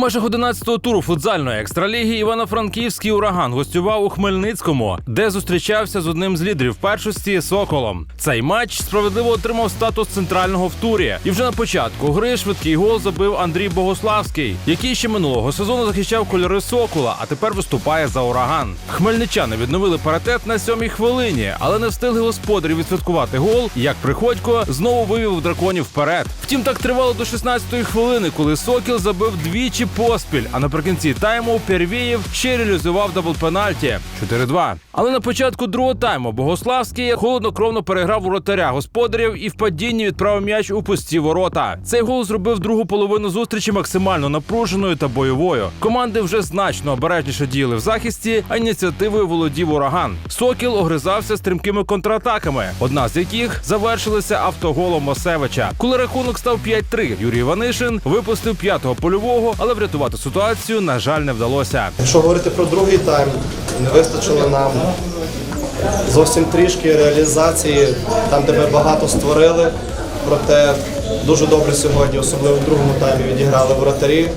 межах 11-го туру футзальної екстраліги Івано-Франківський ураган гостював у Хмельницькому, де зустрічався з одним з лідерів першості Соколом. Цей матч справедливо отримав статус центрального в турі. І вже на початку гри швидкий гол забив Андрій Богославський, який ще минулого сезону захищав кольори Сокола, а тепер виступає за ураган. Хмельничани відновили паритет на сьомій хвилині, але не встигли господарі відсвяткувати гол. Як Приходько знову вивів драконів вперед. Втім, так тривало до 16-ї хвилини, коли Сокіл забив двічі поспіль. А наприкінці тайму Первєєв ще реалізував дабл-пенальті 4-2. Але на початку другого тайму Богославський холоднокровно переграв воротаря господарів і в падінні відправив м'яч у пусті ворота. Цей гол зробив другу половину зустрічі максимально напруженою та бойовою. Команди вже значно обережніше діяли в захисті, а ініціативою володів ураган. Сокіл огризався стрімкими контратаками, одна з яких завершилася автоголом Мосевича. Коли рахунок став 5-3, Юрій Іванишин випустив п'ятого польового, але врятувати ситуацію, на жаль, не вдалося. Якщо говорити про другий тайм, не вистачило нам зовсім трішки реалізації, там, де ми багато створили. Проте дуже добре сьогодні, особливо в другому таймі, відіграли воротарі.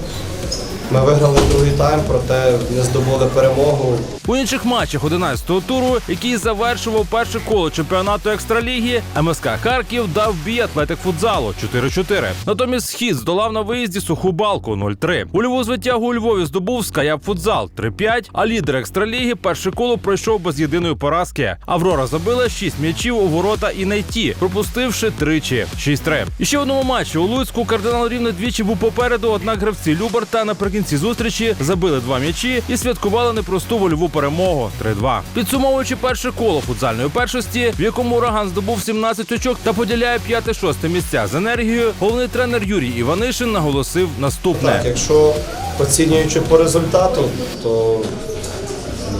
Ми виграли другий тайм, проте не здобули перемогу. У інших матчах 11-го туру, який завершував перше коло чемпіонату екстраліги, МСК Харків дав бій атлетик футзалу 4-4. Натомість схід здолав на виїзді суху балку 0-3. Ульову звитягу у Львові здобув Скаяп футзал 3-5, а лідер екстраліги перше коло пройшов без єдиної поразки. Аврора забила 6 м'ячів у ворота і найті, пропустивши тричі 6-3. І ще в одному матчі у Луцьку кардинал рівне двічі був попереду, однак гравці Любарта наприкінці зустрічі забили два м'ячі і святкували непросту вольову перемогу 3-2. Підсумовуючи перше коло футзальної першості, в якому ураган здобув 17 очок та поділяє п'яте-шосте місця з енергією, головний тренер Юрій Іванишин наголосив наступне. Так, якщо оцінюючи по результату, то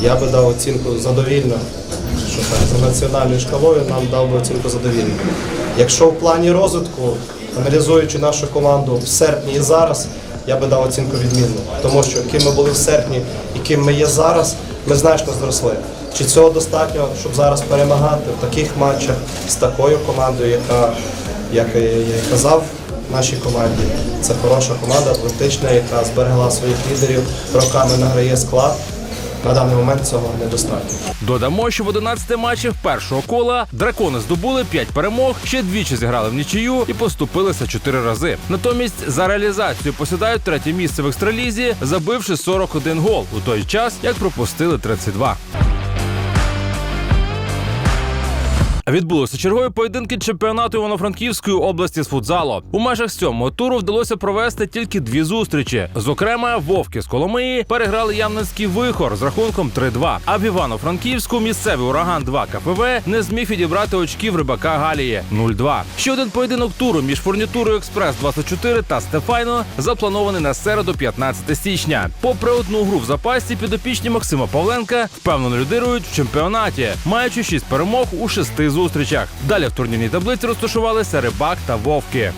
я би дав оцінку задовільно. Що так, за національною шкалою нам дав би оцінку задовільно. Якщо в плані розвитку, аналізуючи нашу команду в серпні і зараз, я би дав оцінку відмінну, Тому що ким ми були в серпні і ким ми є зараз, ми значно зросли. Чи цього достатньо, щоб зараз перемагати в таких матчах з такою командою, яка, як я і казав, нашій команді. Це хороша команда, атлетична, яка зберегла своїх лідерів, роками награє склад. На даний момент цього недостатньо. Додамо, що в 11 матчах першого кола дракони здобули 5 перемог, ще двічі зіграли в нічию і поступилися 4 рази. Натомість за реалізацію посідають третє місце в екстралізі, забивши 41 гол у той час, як пропустили 32. Відбулися чергові поєдинки чемпіонату Івано-Франківської області з футзалу. У межах сьомого туру вдалося провести тільки дві зустрічі. Зокрема, вовки з Коломиї переграли Ямницький вихор з рахунком 3-2. А в Івано-Франківську місцевий ураган 2 КФВ не зміг відібрати очків рибака Галії 0-2. Ще один поєдинок туру між фурнітурою Експрес 24 та Стефайно запланований на середу 15 січня. Попри одну гру в запасі, підопічні Максима Павленка впевнено лідирують в чемпіонаті, маючи 6 перемог у шести зустрічах. Далі в турнірній таблиці розташувалися рибак та вовки.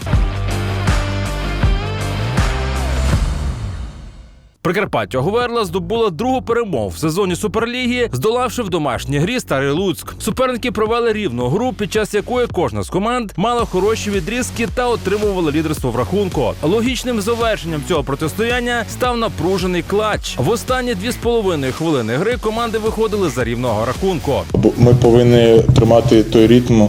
Прикарпаття Говерла здобула другу перемогу в сезоні Суперліги, здолавши в домашній грі Старий Луцьк. Суперники провели рівну гру, під час якої кожна з команд мала хороші відрізки та отримувала лідерство в рахунку. Логічним завершенням цього протистояння став напружений клач. В останні дві з половиною хвилини гри команди виходили за рівного рахунку. Ми повинні тримати той ритм,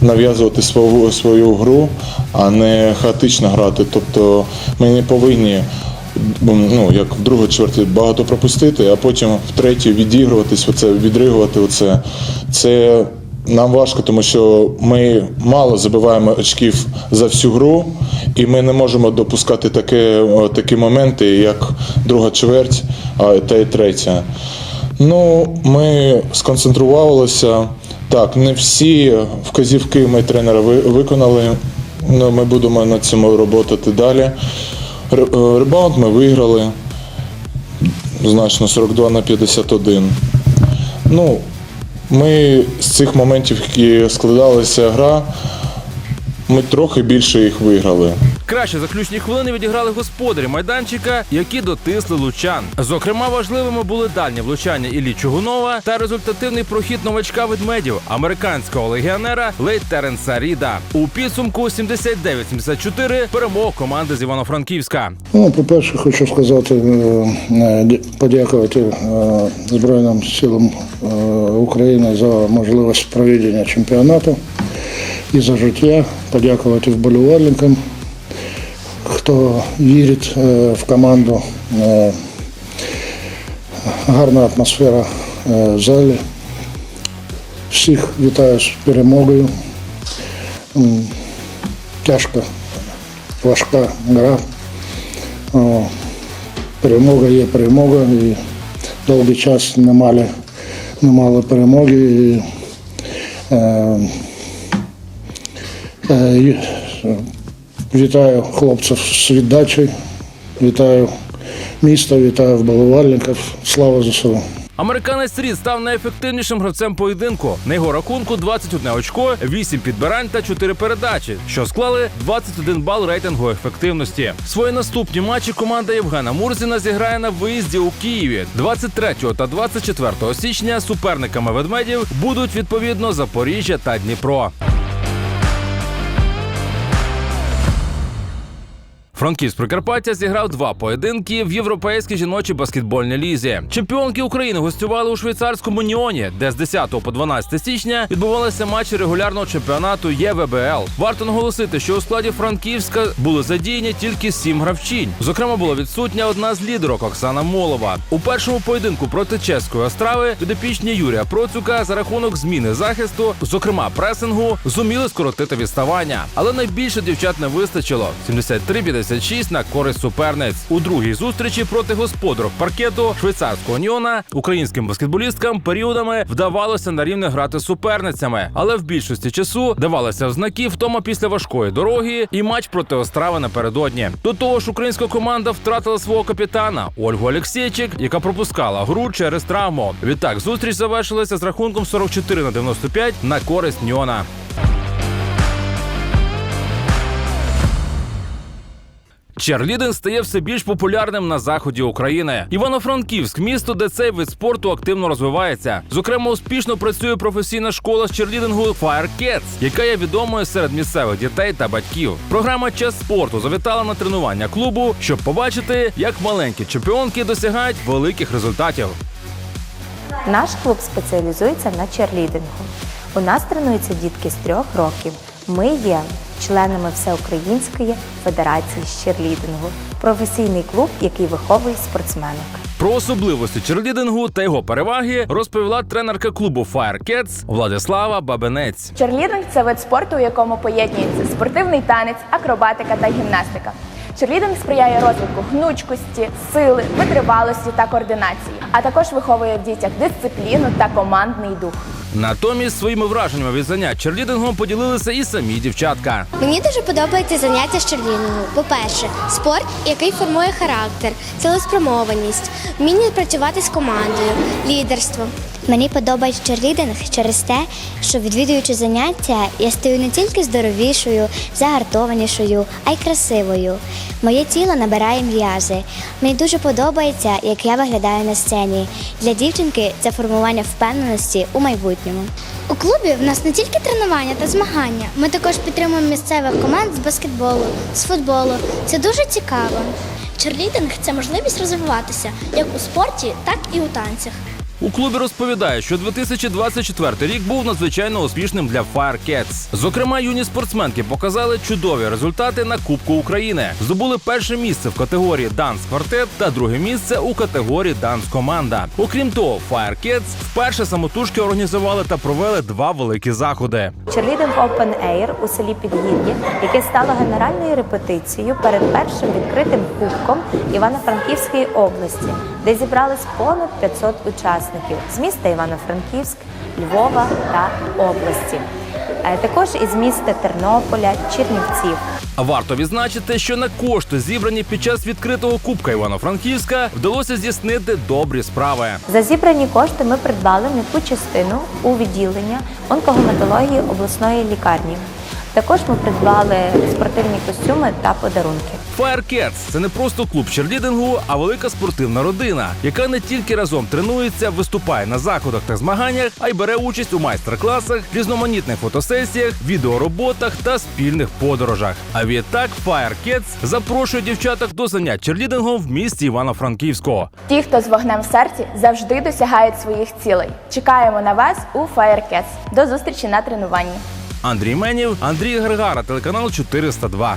нав'язувати свою, свою гру, а не хаотично грати. Тобто ми не повинні. Ну, як в другій чверті багато пропустити, а потім в третій відігруватись, оце, відригувати оце. Це нам важко, тому що ми мало забиваємо очків за всю гру, і ми не можемо допускати таке, такі моменти, як друга чверть та й третя. Ну, ми сконцентрувалися. Так, не всі вказівки ми тренера виконали. Ну, ми будемо над цьому роботи далі. Е, Ребаунд ми виграли значно 42 на 51. Ну, ми з цих моментів, які складалася гра, ми трохи більше їх виграли. Кращі заключні хвилини відіграли господарі майданчика, які дотисли лучан. Зокрема, важливими були дальні влучання Іллі Чугунова та результативний прохід новачка ведмедів американського легіонера Лейт Теренса Ріда. У підсумку 79-74 перемог команди з Івано-Франківська. Ну, по-перше, хочу сказати, е, е, подякувати е, Збройним силам України за можливість проведення чемпіонату і за життя, подякувати вболівальникам, хто вірить е, в команду. Е, Гарна атмосфера е, в залі. Всіх вітаю з перемогою. Тяжка, важка гра. Перемога є перемога, і довгий час не мали, не мали перемоги. І, е, е, вітаю хлопців з віддачею, вітаю місто, вітаю вболівальників. Слава ЗСУ! Американець Рід став найефективнішим гравцем поєдинку. На його рахунку 21 очко, 8 підбирань та 4 передачі, що склали 21 бал рейтингу ефективності. Свої наступні матчі команда Євгена Мурзіна зіграє на виїзді у Києві 23 та 24 січня. Суперниками ведмедів будуть відповідно Запоріжжя та Дніпро. Франківськ Прикарпаття зіграв два поєдинки в європейській жіночій баскетбольній лізі. Чемпіонки України гостювали у швейцарському Ніоні, де з 10 по 12 січня відбувалися матчі регулярного чемпіонату ЄВБЛ. Варто наголосити, що у складі Франківська були задіяні тільки сім гравчинь. Зокрема, була відсутня одна з лідерок Оксана Молова. У першому поєдинку проти чеської острави підопічні Юрія Процюка за рахунок зміни захисту, зокрема пресингу, зуміли скоротити відставання. Але найбільше дівчат не вистачило 73-56 на користь суперниць. У другій зустрічі проти господарок паркету швейцарського Ніона українським баскетболісткам періодами вдавалося на рівне грати з суперницями, але в більшості часу давалося в знаки втома після важкої дороги і матч проти Острави напередодні. До того ж, українська команда втратила свого капітана Ольгу Олексєчик, яка пропускала гру через травму. Відтак зустріч завершилася з рахунком 44 на 95 на користь Ніона. Черлідинг стає все більш популярним на заході України. Івано-Франківськ місто, де цей вид спорту активно розвивається. Зокрема, успішно працює професійна школа з черлідингу Fire Cats, яка є відомою серед місцевих дітей та батьків. Програма Час спорту завітала на тренування клубу, щоб побачити, як маленькі чемпіонки досягають великих результатів. Наш клуб спеціалізується на черлідингу. У нас тренуються дітки з трьох років. Ми є членами Всеукраїнської федерації з черлідингу, професійний клуб, який виховує спортсменок. Про особливості черлідингу та його переваги розповіла тренерка клубу Fire Cats Владислава Бабенець. Черлідинг це вид спорту, у якому поєднується спортивний танець, акробатика та гімнастика. Черлідинг сприяє розвитку гнучкості, сили, витривалості та координації, а також виховує в дітях дисципліну та командний дух. Натомість своїми враженнями від занять черлідингом поділилися і самі дівчатка. Мені дуже подобається заняття з черлінгу. По-перше, спорт, який формує характер, цілеспрямованість, вміння працювати з командою, лідерство. Мені подобається черлідинг через те, що відвідуючи заняття, я стаю не тільки здоровішою, загартованішою, а й красивою. Моє тіло набирає м'язи. Мені дуже подобається, як я виглядаю на сцені. Для дівчинки це формування впевненості у майбутньому. У клубі в нас не тільки тренування та змагання. Ми також підтримуємо місцевих команд з баскетболу, з футболу. Це дуже цікаво. Черлідинг це можливість розвиватися як у спорті, так і у танцях. У клубі розповідають, що 2024 рік був надзвичайно успішним для Fire Cats. Зокрема, юні спортсменки показали чудові результати на Кубку України. Здобули перше місце в категорії Данс Квартет та друге місце у категорії Данс Команда. Окрім того, Fire Cats вперше самотужки організували та провели два великі заходи. Черлідинг Open Air у селі Підгір'я, яке стало генеральною репетицією перед першим відкритим кубком Івано-Франківської області, де зібрались понад 500 учасників з міста Івано-Франківськ, Львова та області. Також із міста Тернополя, Чернівців. Варто відзначити, що на кошти, зібрані під час відкритого кубка Івано-Франківська, вдалося здійснити добрі справи. За зібрані кошти ми придбали м'яку частину у відділення онкогематології обласної лікарні. Також ми придбали спортивні костюми та подарунки. Firecats – це не просто клуб черлідингу, а велика спортивна родина, яка не тільки разом тренується, виступає на заходах та змаганнях, а й бере участь у майстер-класах, різноманітних фотосесіях, відеороботах та спільних подорожах. А відтак Firecats запрошує дівчаток до занять черлідингом в місті Івано-Франківського. Ті, хто з вогнем в серці, завжди досягають своїх цілей. Чекаємо на вас у Firecats. До зустрічі на тренуванні. Андрій Менів, Андрій Гергара, телеканал 402.